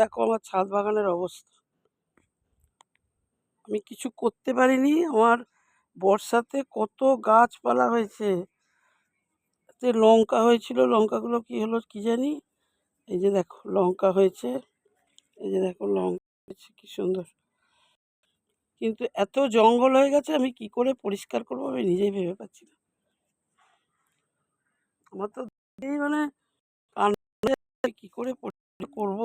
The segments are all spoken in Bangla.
দেখো আমার ছাদ বাগানের অবস্থা। আমি কিছু করতে পারিনি, আমার বর্ষাতে কত গাছপালা হয়েছে। এতে লঙ্কা হয়েছিল, লঙ্কাগুলো কি হলো কি জানি? এই যে দেখো, লঙ্কা হয়েছে, এই যে দেখো লঙ্কা হয়েছে, কি সুন্দর। কিন্তু এত জঙ্গল হয়ে গেছে, আমি কি করে পরিষ্কার করব আমি নিজেই ভেবে পাচ্ছি না। আমার তো মানে কি করে করব?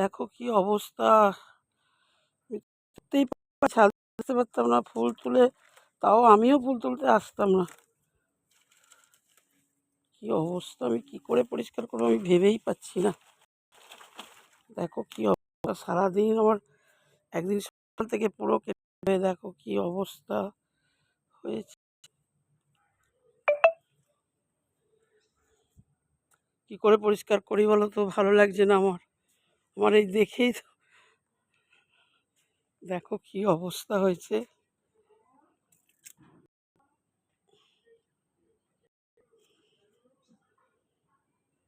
দেখো কি অবস্থা। পা- আসতে পারতাম না ফুল তুলে, তাও আমিও ফুল তুলতে আসতাম না। কি অবস্থা, আমি কি করে পরিষ্কার করব আমি ভেবেই পাচ্ছি না। দেখো কি অবস্থা, সারাদিন আমার একদিন সকাল থেকে পুরো কেটে, দেখো কি অবস্থা হয়েছে। কি করে পরিষ্কার করি বলো তো, ভালো লাগছে না আমার। আমার এই দেখেই তো। দেখো কি অবস্থা হয়েছে।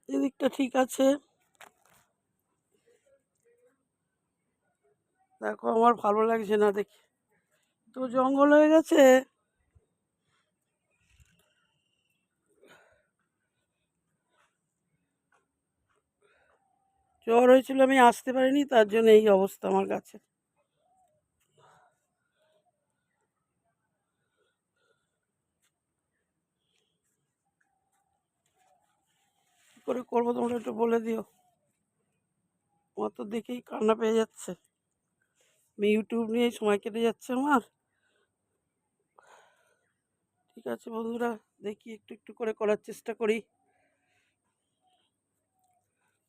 এদিকটা ঠিক আছে। দেখো আমার ভালো লাগছে না দেখি। তো জঙ্গল হয়ে গেছে। জ্বর হয়েছিল, আমি আসতে পারিনি, তার জন্য এই অবস্থা আমার কাছে। করে করব তোমরা একটু বলে দিও? আমার তো দেখেই কান্না পেয়ে যাচ্ছে। আমি ইউটিউব নিয়েই সময় কেটে যাচ্ছে আমার। ঠিক আছে বন্ধুরা, দেখি একটু একটু করে করার চেষ্টা করি।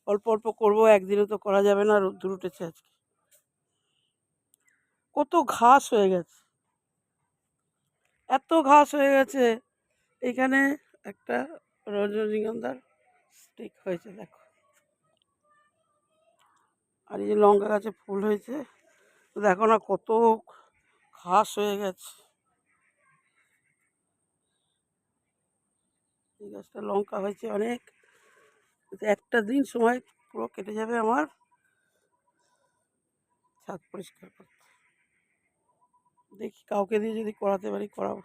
অল্প অল্প করব একদিনে তো করা যাবে না রোদ্দুর উঠেছে আজকে। কত ঘাস হয়ে গেছে। এত ঘাস হয়ে গেছে। এখানে একটা রজনীগন্ধার স্টিক হয়েছে, দেখো। আর এই যে লঙ্কা গাছে ফুল হয়েছে দেখো না কত ঘাস হয়ে গেছে। এই গাছটা লঙ্কা হয়েছে অনেক। একটা দিন সময় পুরো কেটে যাবে আমার। ছাদ পরিষ্কার করতে। দেখি কাউকে দিয়ে যদি করাতে পারি, করাবো।